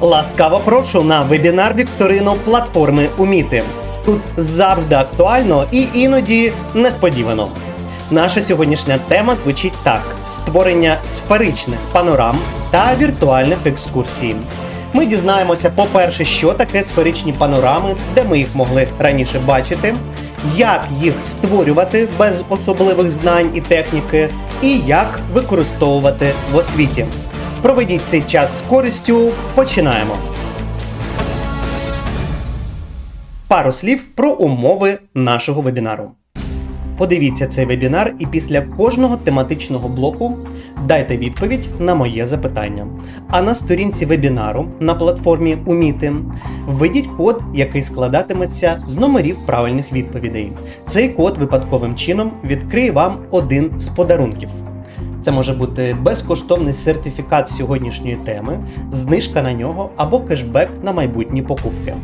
Ласкаво прошу на вебінар Вікторину платформи Уміти. Тут завжди актуально і іноді несподівано. Наша сьогоднішня тема звучить так: створення сферичних панорам та віртуальних екскурсій. Ми дізнаємося, по-перше, що таке сферичні панорами, де ми їх могли раніше бачити, як їх створювати без особливих знань і техніки, і як використовувати в освіті. Проведіть цей час з користю. Починаємо. Пару слів про умови нашого вебінару. Подивіться цей вебінар і після кожного тематичного блоку дайте відповідь на моє запитання. А на сторінці вебінару на платформі Уміти введіть код, який складатиметься з номерів правильних відповідей. Цей код випадковим чином відкриє вам один з подарунків. Це може бути безкоштовний сертифікат сьогоднішньої теми, знижка на нього або кешбек на майбутні покупки.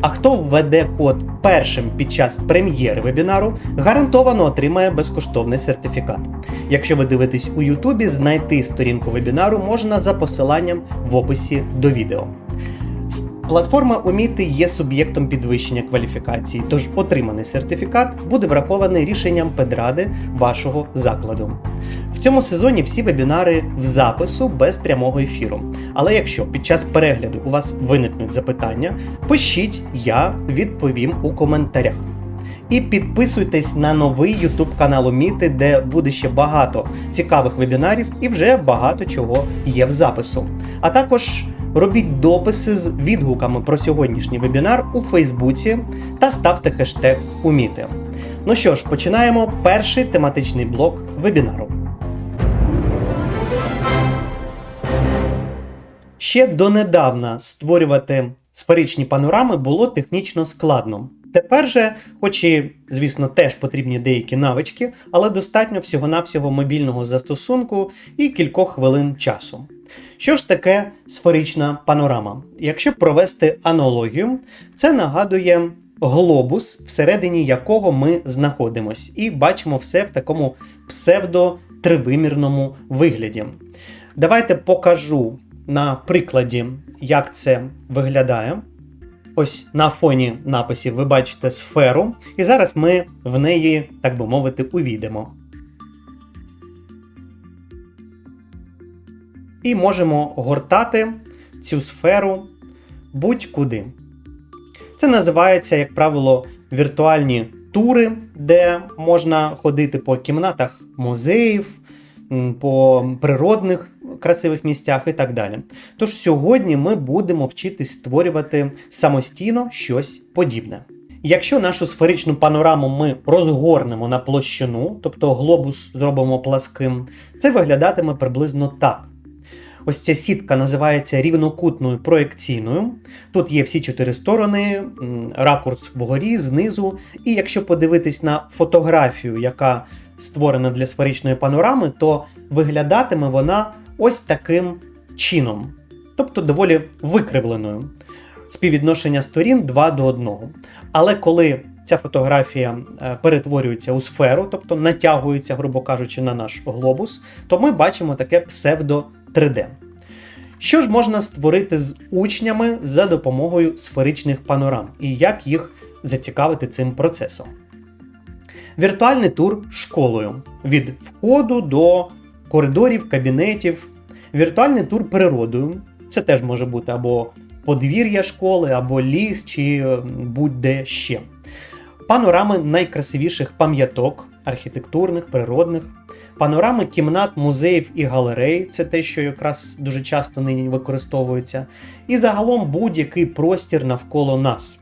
А хто введе код першим під час прем'єри вебінару, гарантовано отримає безкоштовний сертифікат. Якщо ви дивитесь у Ютубі, знайти сторінку вебінару можна за посиланням в описі до відео. Платформа Уміти є суб'єктом підвищення кваліфікації, тож отриманий сертифікат буде врахований рішенням педради вашого закладу. В цьому сезоні всі вебінари в запису без прямого ефіру. Але якщо під час перегляду у вас виникнуть запитання, пишіть, я відповім у коментарях. І підписуйтесь на новий YouTube канал Уміти, де буде ще багато цікавих вебінарів і вже багато чого є в запису. А також робіть дописи з відгуками про сьогоднішній вебінар у Фейсбуці та ставте хештег Уміти. Ну що ж, починаємо перший тематичний блок вебінару. Ще донедавна створювати сферичні панорами було технічно складно. Тепер же, хоч і, звісно, теж потрібні деякі навички, але достатньо всього-навсього мобільного застосунку і кількох хвилин часу. Що ж таке сферична панорама? Якщо провести аналогію, це нагадує глобус, всередині якого ми знаходимось, і бачимо все в такому псевдо-тривимірному вигляді. Давайте покажу на прикладі, як це виглядає. Ось на фоні написів ви бачите сферу, і зараз ми в неї, так би мовити, увійдемо. І можемо гортати цю сферу будь-куди. Це називається, як правило, віртуальні тури, де можна ходити по кімнатах музеїв, по природних красивих місцях і так далі. Тож сьогодні ми будемо вчитись створювати самостійно щось подібне. Якщо нашу сферичну панораму ми розгорнемо на площину, тобто глобус зробимо пласким, це виглядатиме приблизно так. Ось ця сітка називається рівнокутною проекційною. Тут є всі чотири сторони, ракурс вгорі, знизу. І якщо подивитись на фотографію, яка створена для сферичної панорами, то виглядатиме вона ось таким чином, тобто доволі викривленою. Співвідношення сторін 2 до 1. Але коли ця фотографія е, перетворюється у сферу, тобто натягується, грубо кажучи, на наш глобус, то ми бачимо таке псевдо 3D. Що ж можна створити з учнями за допомогою сферичних панорам і як їх зацікавити цим процесом? Віртуальний тур школою від входу до коридорів, кабінетів, віртуальний тур природою. Це теж може бути або подвір'я школи, або ліс, чи е, будь-де ще. Панорами найкрасивіших пам'яток, архітектурних, природних, панорами кімнат, музеїв і галерей це те, що якраз дуже часто нині використовується, і загалом будь-який простір навколо нас.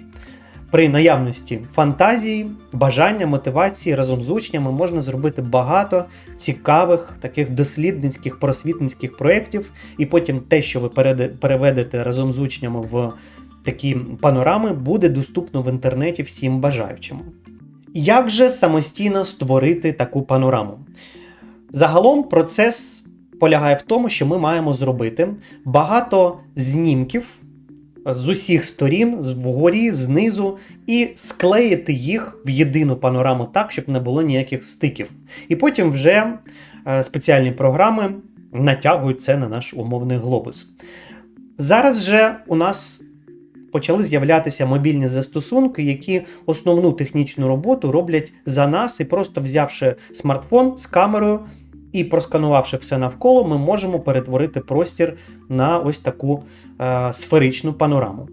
При наявності фантазії, бажання, мотивації разом з учнями можна зробити багато цікавих таких дослідницьких просвітницьких проєктів, і потім те, що ви переведете разом з учнями в такі панорами, буде доступно в інтернеті всім бажаючим. Як же самостійно створити таку панораму? Загалом процес полягає в тому, що ми маємо зробити багато знімків з усіх сторін, вгорі, знизу, і склеїти їх в єдину панораму так, щоб не було ніяких стиків. І потім вже е, спеціальні програми натягують це на наш умовний глобус. Зараз же у нас почали з'являтися мобільні застосунки, які основну технічну роботу роблять за нас, і просто взявши смартфон з камерою і просканувавши все навколо, ми можемо перетворити простір на ось таку е, сферичну панораму.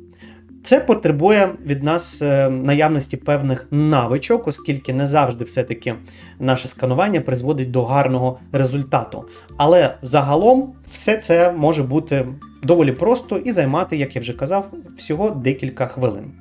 Це потребує від нас е, наявності певних навичок, оскільки не завжди все-таки наше сканування призводить до гарного результату. Але загалом все це може бути доволі просто і займати, як я вже казав, всього декілька хвилин.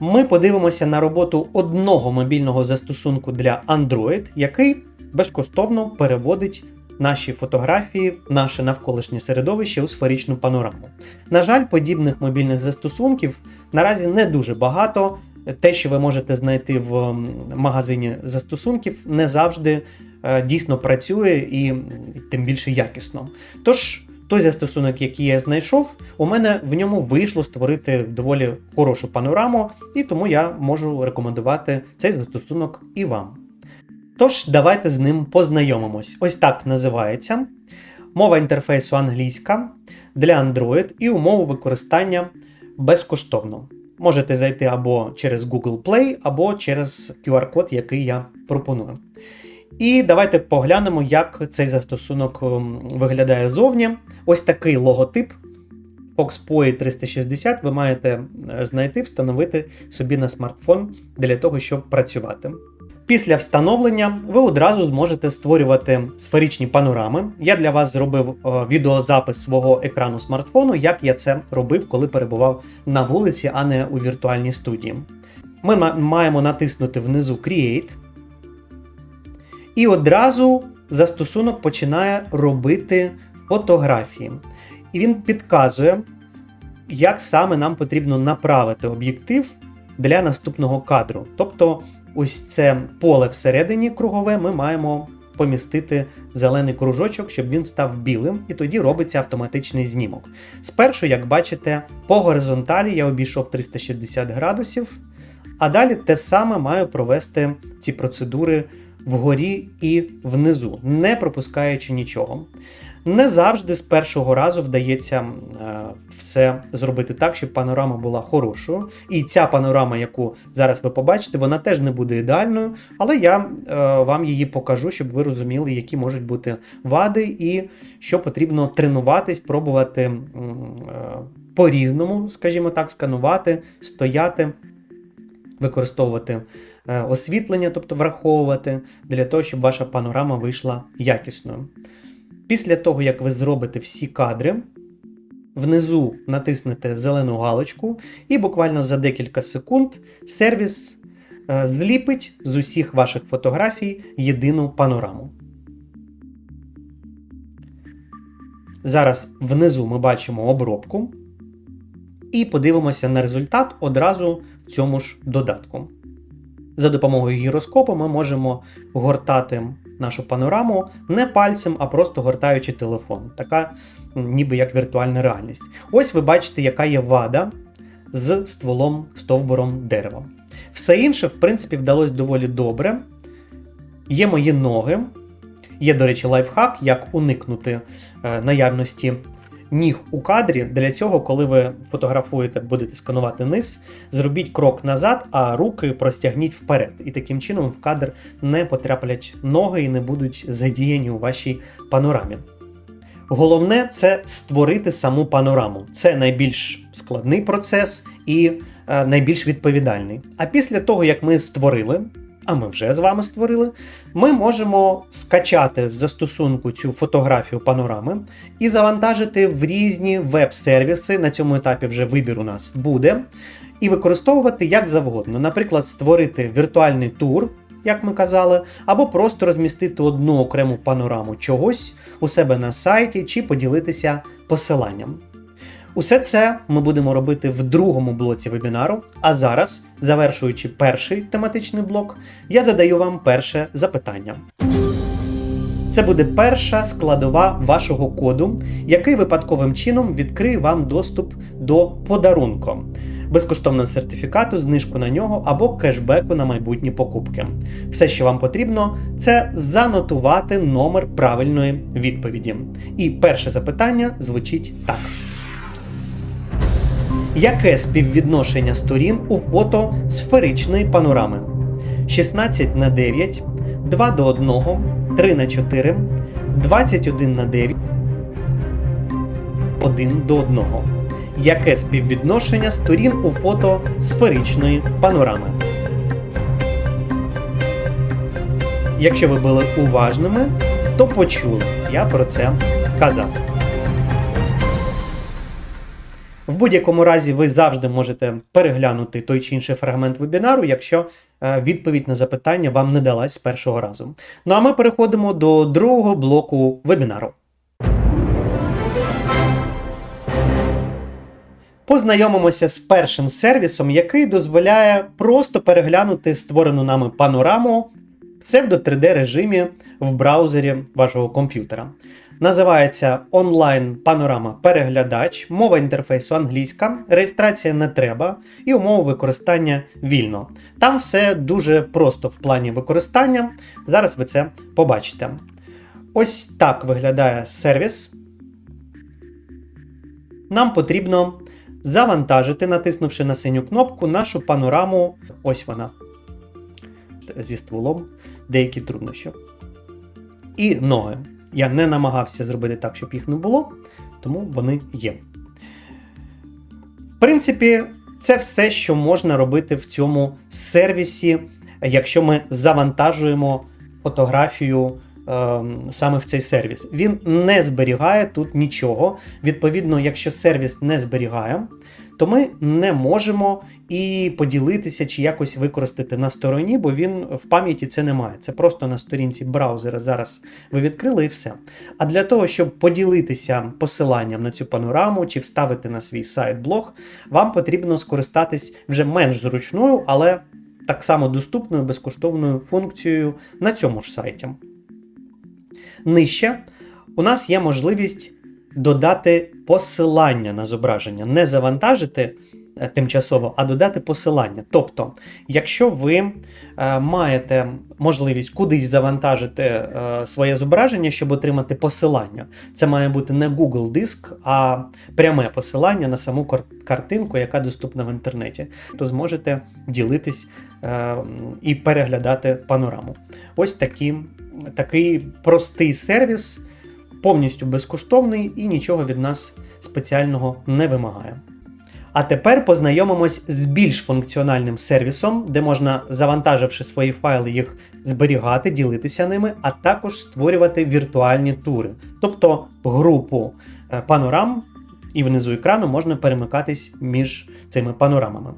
Ми подивимося на роботу одного мобільного застосунку для Android, який безкоштовно переводить наші фотографії, наше навколишнє середовище у сферичну панораму. На жаль, подібних мобільних застосунків наразі не дуже багато. Те, що ви можете знайти в магазині застосунків, не завжди е, дійсно працює і тим більше якісно. Тож, той застосунок, який я знайшов, у мене в ньому вийшло створити доволі хорошу панораму, і тому я можу рекомендувати цей застосунок і вам. Тож, давайте з ним познайомимось. Ось так називається. Мова інтерфейсу англійська для Android і умови використання безкоштовно. Можете зайти або через Google Play, або через QR-код, який я пропоную. І давайте поглянемо, як цей застосунок ем, виглядає зовні. Ось такий логотип FoxPoi 360 ви маєте е, знайти, встановити собі на смартфон для того, щоб працювати. Після встановлення ви одразу зможете створювати сферичні панорами. Я для вас зробив е, відеозапис свого екрану смартфону, як я це робив, коли перебував на вулиці, а не у віртуальній студії. Ми маємо натиснути внизу Create. І одразу застосунок починає робити фотографії. І він підказує, як саме нам потрібно направити об'єктив для наступного кадру. Тобто, ось це поле всередині кругове ми маємо помістити зелений кружочок, щоб він став білим, і тоді робиться автоматичний знімок. Спершу, як бачите, по горизонталі я обійшов 360 градусів, а далі те саме маю провести ці процедури вгорі і внизу, не пропускаючи нічого. Не завжди з першого разу вдається е, все зробити так, щоб панорама була хорошою. І ця панорама, яку зараз ви побачите, вона теж не буде ідеальною, але я е, вам її покажу, щоб ви розуміли, які можуть бути вади, і що потрібно тренуватись, пробувати е, по-різному, скажімо так, сканувати, стояти, використовувати освітлення, тобто враховувати, для того, щоб ваша панорама вийшла якісною. Після того, як ви зробите всі кадри, внизу натиснете зелену галочку, і буквально за декілька секунд сервіс е, зліпить з усіх ваших фотографій єдину панораму. Зараз внизу ми бачимо обробку. І подивимося на результат одразу в цьому ж додатку. За допомогою гіроскопу ми можемо гортати нашу панораму не пальцем, а просто гортаючи телефон. Така ніби як віртуальна реальність. Ось ви бачите, яка є вада з стволом стовбуром дерева. Все інше, в принципі, вдалося доволі добре. Є мої ноги. Є, до речі, лайфхак, як уникнути е, наявності ніг у кадрі. Для цього, коли ви фотографуєте, будете сканувати низ, зробіть крок назад, а руки простягніть вперед. І таким чином в кадр не потраплять ноги і не будуть задіяні у вашій панорамі. Головне це створити саму панораму. Це найбільш складний процес і е, найбільш відповідальний. А після того, як ми створили, а ми вже з вами створили, ми можемо скачати з застосунку цю фотографію панорами і завантажити в різні веб-сервіси. На цьому етапі вже вибір у нас буде. І використовувати як завгодно. Наприклад, створити віртуальний тур, як ми казали, або просто розмістити одну окрему панораму чогось у себе на сайті чи поділитися посиланням. Усе це ми будемо робити в другому блоці вебінару. А зараз, завершуючи перший тематичний блок, я задаю вам перше запитання. Це буде перша складова вашого коду, який випадковим чином відкриє вам доступ до подарунку, безкоштовного сертифікату, знижку на нього або кешбеку на майбутні покупки. Все, що вам потрібно, це занотувати номер правильної відповіді. І перше запитання звучить так. Яке співвідношення сторін у фото сферичної панорами? 16 на 9, 2 до 1, 3 на 4, 21 на 9, 1 до 1. Яке співвідношення сторін у фото сферичної панорами? Якщо ви були уважними, то почули, я про це казав. В будь-якому разі ви завжди можете переглянути той чи інший фрагмент вебінару, якщо е, відповідь на запитання вам не далась з першого разу. Ну а ми переходимо до другого блоку вебінару. Познайомимося з першим сервісом, який дозволяє просто переглянути створену нами панораму в псевдо 3D режимі в браузері вашого комп'ютера. Називається онлайн панорама переглядач, мова інтерфейсу англійська, реєстрація не треба і умови використання вільно. Там все дуже просто в плані використання. Зараз ви це побачите. Ось так виглядає сервіс. Нам потрібно завантажити, натиснувши на синю кнопку, нашу панораму. Ось вона. Зі стволом, деякі труднощі. І ноги. Я не намагався зробити так, щоб їх не було, тому вони є. В принципі, це все, що можна робити в цьому сервісі, якщо ми завантажуємо фотографію е, саме в цей сервіс. Він не зберігає тут нічого. Відповідно, якщо сервіс не зберігає, то ми не можемо і поділитися чи якось використати на стороні, бо він в пам'яті це не має. Це просто на сторінці браузера зараз ви відкрили і все. А для того, щоб поділитися посиланням на цю панораму чи вставити на свій сайт блог, вам потрібно скористатись вже менш зручною, але так само доступною безкоштовною функцією на цьому ж сайті. Нижче у нас є можливість додати посилання на зображення, не завантажити е, тимчасово, а додати посилання. Тобто, якщо ви е, маєте можливість кудись завантажити е, своє зображення, щоб отримати посилання, це має бути не Google диск, а пряме посилання на саму картинку, яка доступна в інтернеті, то зможете ділитись і переглядати панораму. Ось такі, такий простий сервіс повністю безкоштовний і нічого від нас спеціального не вимагає. А тепер познайомимось з більш функціональним сервісом, де можна, завантаживши свої файли, їх зберігати, ділитися ними, а також створювати віртуальні тури, тобто групу е, панорам, і внизу екрану можна перемикатись між цими панорамами.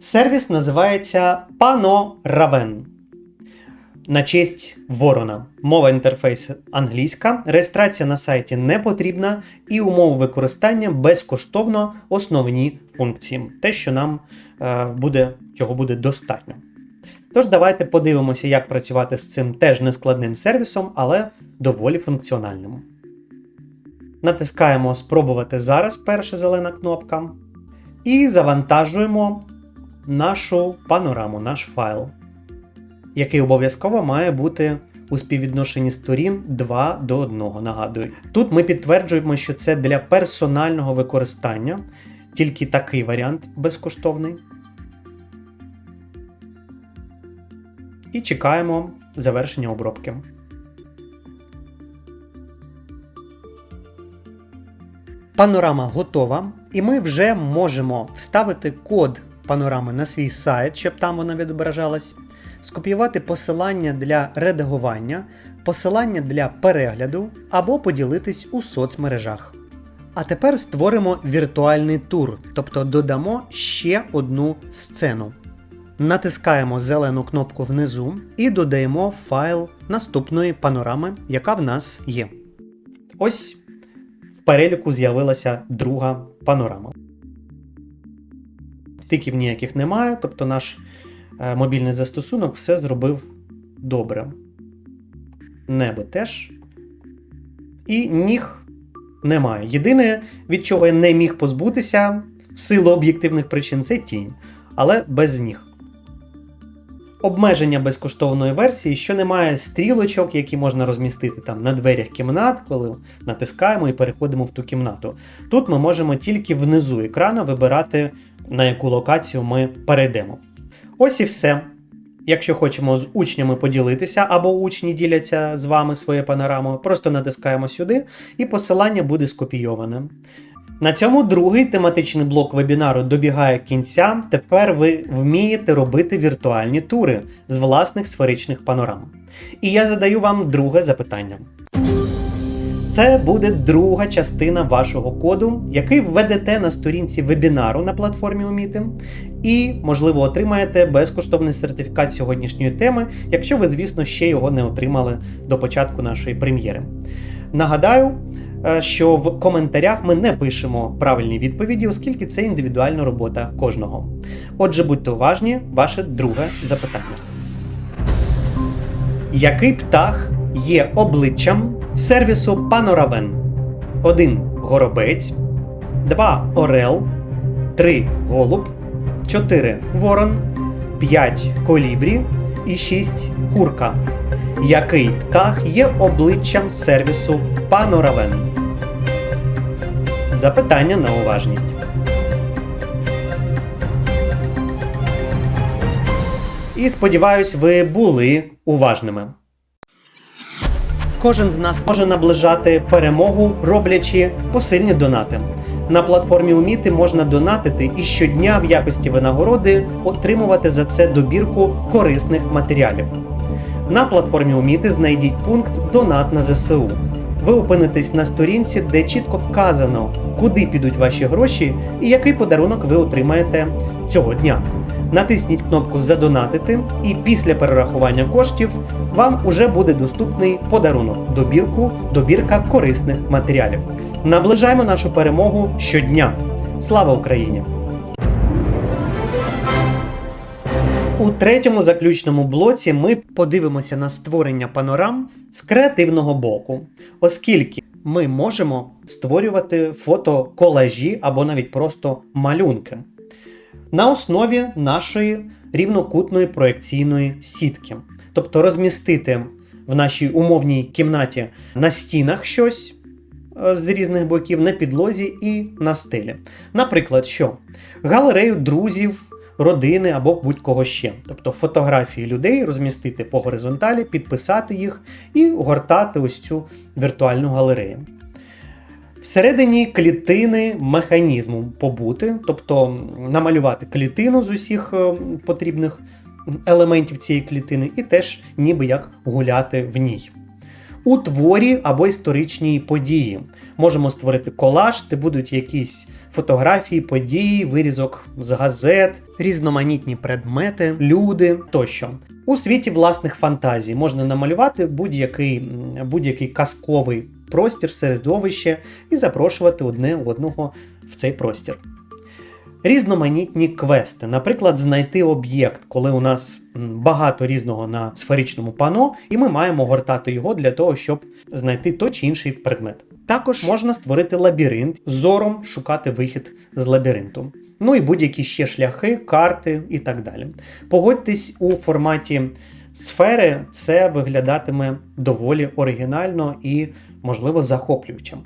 Сервіс називається PanoRaven на честь Ворона. Мова інтерфейсу англійська, реєстрація на сайті не потрібна, і умови використання безкоштовно основні функції. Те, що нам е, буде, чого буде достатньо. Тож, давайте подивимося, як працювати з цим теж нескладним сервісом, але доволі функціональним. Натискаємо Спробувати зараз перша зелена кнопка. І завантажуємо нашу панораму, наш файл який обов'язково має бути у співвідношенні сторін 2 до 1. Нагадую. Тут ми підтверджуємо, що це для персонального використання, тільки такий варіант безкоштовний. І чекаємо завершення обробки. Панорама готова, і ми вже можемо вставити код панорами на свій сайт, щоб там вона відображалась скопіювати посилання для редагування, посилання для перегляду або поділитись у соцмережах. А тепер створимо віртуальний тур, тобто додамо ще одну сцену. Натискаємо зелену кнопку внизу і додаємо файл наступної панорами, яка в нас є. Ось в переліку з'явилася друга панорама. Стиків ніяких немає, тобто наш мобільний застосунок все зробив добре. Небо теж. І ніг немає. Єдине, від чого я не міг позбутися, в силу об'єктивних причин, це тінь, але без ніг. обмеження безкоштовної версії, що немає стрілочок, які можна розмістити там на дверях кімнат, коли натискаємо і переходимо в ту кімнату. Тут ми можемо тільки внизу екрану вибирати, на яку локацію ми перейдемо. Ось і все. Якщо хочемо з учнями поділитися, або учні діляться з вами своєю панорамою, просто натискаємо сюди, і посилання буде скопійоване. На цьому другий тематичний блок вебінару добігає кінця. Тепер ви вмієте робити віртуальні тури з власних сферичних панорам. І я задаю вам друге запитання. Це буде друга частина вашого коду, який введете на сторінці вебінару на платформі Уміти, і, можливо, отримаєте безкоштовний сертифікат сьогоднішньої теми, якщо ви, звісно, ще його не отримали до початку нашої прем'єри. Нагадаю, е, що в коментарях ми не пишемо правильні відповіді, оскільки це індивідуальна робота кожного. Отже, будьте уважні, ваше друге запитання. Який птах є обличчям сервісу Паноравен? 1. Горобець, 2. Орел, 3. Голуб, 4. Ворон, 5. Колібрі і 6. Курка. Який птах є обличчям сервісу Паноравен? Запитання на уважність. І сподіваюсь, ви були уважними. Кожен з нас може наближати перемогу, роблячи посильні донати. На платформі Уміти можна донатити і щодня в якості винагороди отримувати за це добірку корисних матеріалів. На платформі Уміти знайдіть пункт Донат на ЗСУ. Ви опинитесь на сторінці, де чітко вказано, куди підуть ваші гроші і який подарунок ви отримаєте цього дня. Натисніть кнопку Задонатити, і після перерахування коштів вам уже буде доступний подарунок добірку, добірка корисних матеріалів. Наближаємо нашу перемогу щодня. Слава Україні! У третьому заключному блоці ми подивимося на створення панорам з креативного боку, оскільки ми можемо створювати фотоколажі або навіть просто малюнки на основі нашої рівнокутної проекційної сітки. Тобто розмістити в нашій умовній кімнаті на стінах щось е, з різних боків, на підлозі і на стелі. Наприклад, що галерею друзів, родини або будь-кого ще. Тобто фотографії людей розмістити по горизонталі, підписати їх і гортати ось цю віртуальну галерею. Всередині клітини механізму побути, тобто намалювати клітину з усіх е, потрібних елементів цієї клітини, і теж ніби як гуляти в ній. У творі або історичній події можемо створити колаж, де будуть якісь фотографії, події, вирізок з газет, різноманітні предмети, люди тощо. У світі власних фантазій можна намалювати будь-який будь-який казковий простір, середовище і запрошувати одне одного в цей простір. Різноманітні квести, наприклад, знайти об'єкт, коли у нас багато різного на сферичному пано, і ми маємо гортати його для того, щоб знайти той чи інший предмет. Також можна створити лабіринт, зором шукати вихід з лабіринту. Ну і будь-які ще шляхи, карти і так далі. Погодьтесь у форматі сфери, це виглядатиме доволі оригінально і, можливо, захоплюючим.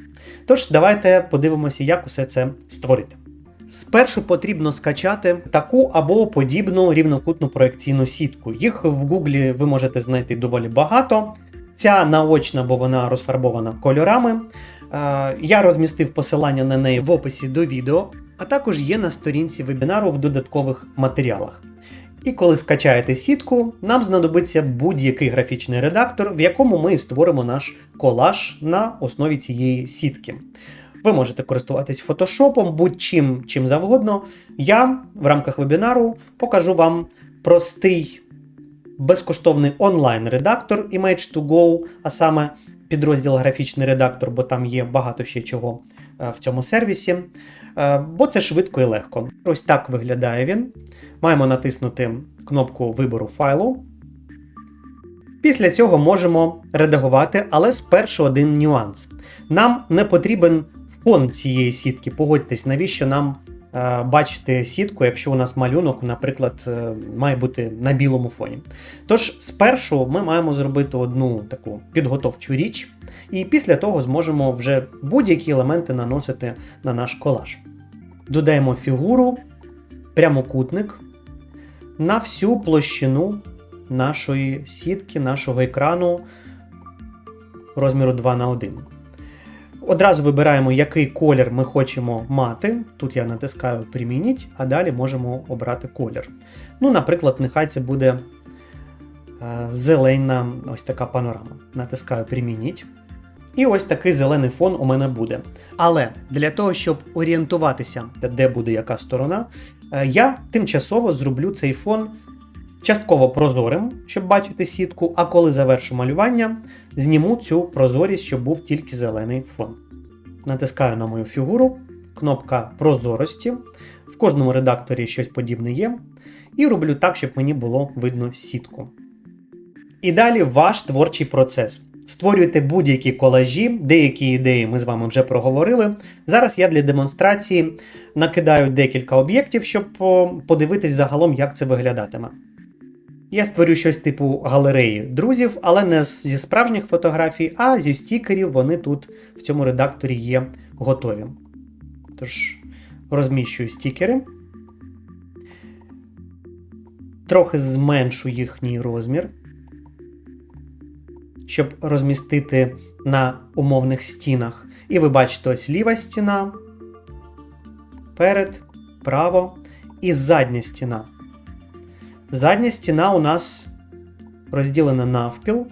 Тож, давайте подивимося, як усе це створити. Спершу потрібно скачати таку або подібну рівнокутну проекційну сітку. Їх в Гуглі ви можете знайти доволі багато. Ця наочна, бо вона розфарбована кольорами. Е, я розмістив посилання на неї в описі до відео, а також є на сторінці вебінару в додаткових матеріалах. І коли скачаєте сітку, нам знадобиться будь-який графічний редактор, в якому ми створимо наш колаж на основі цієї сітки. Ви можете користуватись фотошопом, будь-чим чим завгодно. Я в рамках вебінару покажу вам простий безкоштовний онлайн-редактор Image2Go, а саме підрозділ графічний редактор, бо там є багато ще чого е, в цьому сервісі. Е, бо це швидко і легко. Ось так виглядає він. Маємо натиснути кнопку вибору файлу. Після цього можемо редагувати, але спершу один нюанс. Нам не потрібен фон цієї сітки. Погодьтесь, навіщо нам е, бачити сітку, якщо у нас малюнок, наприклад, е, має бути на білому фоні. Тож, спершу ми маємо зробити одну таку підготовчу річ, і після того зможемо вже будь-які елементи наносити на наш колаж. Додаємо фігуру, прямокутник на всю площину нашої сітки, нашого екрану розміру 2 на 1. Одразу вибираємо, який колір ми хочемо мати. Тут я натискаю Примініть, а далі можемо обрати колір. Ну, наприклад, нехай це буде е, зелена ось така панорама. Натискаю Примініть. І ось такий зелений фон у мене буде. Але для того, щоб орієнтуватися, де буде яка сторона, е, я тимчасово зроблю цей фон частково прозорим, щоб бачити сітку, а коли завершу малювання, зніму цю прозорість, щоб був тільки зелений фон. Натискаю на мою фігуру, кнопка прозорості. В кожному редакторі щось подібне є. І роблю так, щоб мені було видно сітку. І далі ваш творчий процес. Створюйте будь-які колажі, деякі ідеї ми з вами вже проговорили. Зараз я для демонстрації накидаю декілька об'єктів, щоб подивитись загалом, як це виглядатиме. Я створю щось типу галереї друзів, але не зі справжніх фотографій, а зі стікерів вони тут в цьому редакторі є готові. Тож, розміщую стікери. Трохи зменшу їхній розмір, щоб розмістити на умовних стінах. І ви бачите, ось ліва стіна, перед, право і задня стіна. Задня стіна у нас розділена навпіл.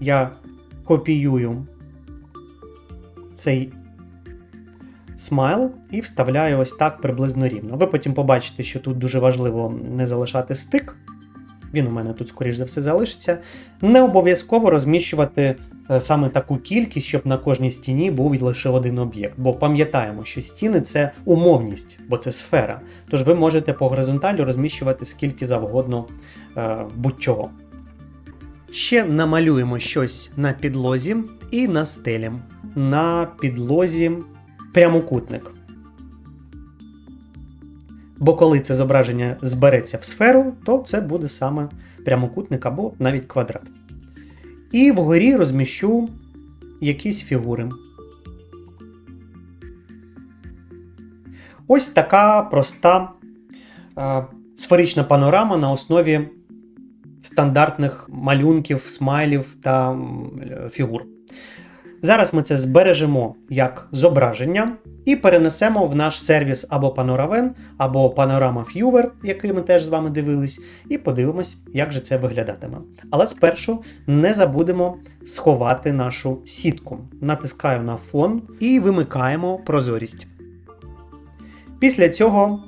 Я копіюю цей смайл і вставляю ось так приблизно рівно. Ви потім побачите, що тут дуже важливо не залишати стик. Він у мене тут, скоріш за все, залишиться. Не обов'язково розміщувати саме таку кількість, щоб на кожній стіні був лише один об'єкт. Бо пам'ятаємо, що стіни це умовність, бо це сфера. Тож ви можете по горизонталі розміщувати скільки завгодно е, будь-чого. Ще намалюємо щось на підлозі і на стелі. На підлозі прямокутник. Бо коли це зображення збереться в сферу, то це буде саме прямокутник або навіть квадрат. І вгорі розміщу якісь фігури. Ось така проста е, сферична панорама на основі стандартних малюнків, смайлів та фігур. Зараз ми це збережемо як зображення і перенесемо в наш сервіс або Panoraven, або Panorama Viewer, який ми теж з вами дивились, і подивимось, як же це виглядатиме. Але спершу не забудемо сховати нашу сітку. Натискаю на фон і вимикаємо прозорість. Після цього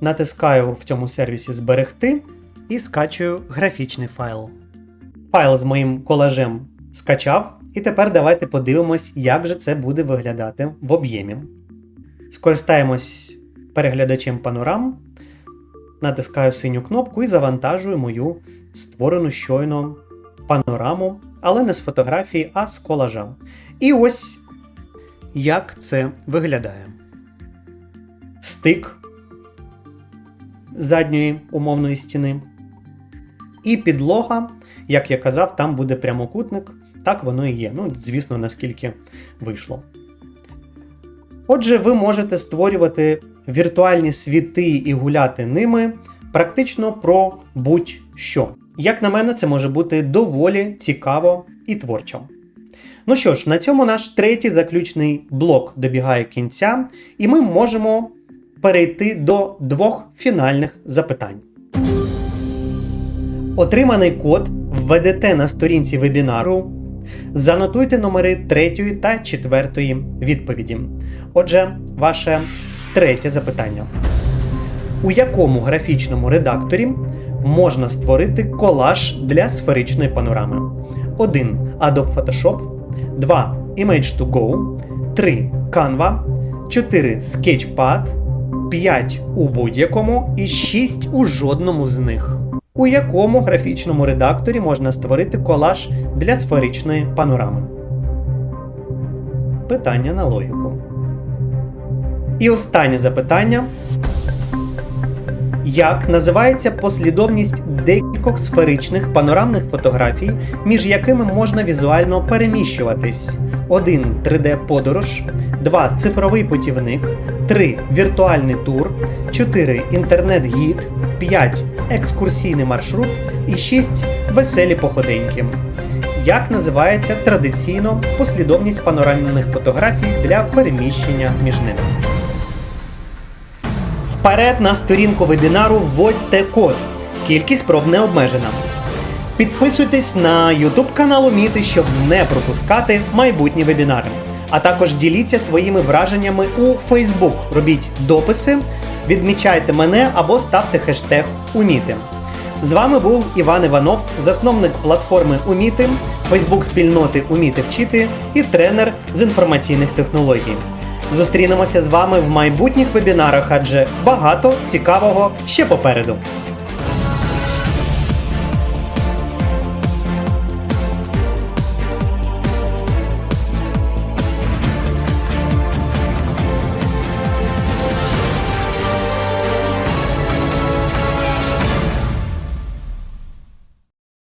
натискаю в цьому сервісі Зберегти і скачую графічний файл. Файл з моїм колажем скачав. І тепер давайте подивимось, як же це буде виглядати в об'ємі. Скористаємось переглядачем панорам, натискаю синю кнопку і завантажую мою створену щойно панораму, але не з фотографії, а з колажа. І ось як це виглядає. Стик задньої умовної стіни. І підлога, як я казав, там буде прямокутник. Так воно і є. Ну, звісно, наскільки вийшло. Отже, ви можете створювати віртуальні світи і гуляти ними практично про будь-що. Як на мене, це може бути доволі цікаво і творчо. Ну що ж, на цьому наш третій заключний блок добігає кінця, і ми можемо перейти до двох фінальних запитань. Отриманий код введете на сторінці вебінару. Занотуйте номери третьої та четвертої відповіді. Отже, ваше третє запитання. У якому графічному редакторі можна створити колаж для сферичної панорами? 1. Adobe Photoshop, 2. Image2Go, 3. Canva, 4. Sketchpad, 5 у будь-якому і 6 у жодному з них. У якому графічному редакторі можна створити колаж для сферичної панорами? Питання на логіку. І останнє запитання. Як називається послідовність декількох сферичних панорамних фотографій, між якими можна візуально переміщуватись? 1. 3D-подорож, 2. Цифровий путівник, 3. Віртуальний тур, 4. Інтернет-гід, 5. Екскурсійний маршрут і 6. Веселі походеньки. Як називається традиційно послідовність панорамних фотографій для переміщення між ними? Вперед на сторінку вебінару вводьте код. Кількість проб не обмежена. Підписуйтесь на YouTube канал Уміти, щоб не пропускати майбутні вебінари. А також діліться своїми враженнями у Facebook. Робіть дописи, відмічайте мене або ставте хештег Уміти. З вами був Іван Іванов, засновник платформи Уміти, Фейсбук спільноти Уміти вчити і тренер з інформаційних технологій. Зустрінемося з вами в майбутніх вебінарах, адже багато цікавого ще попереду.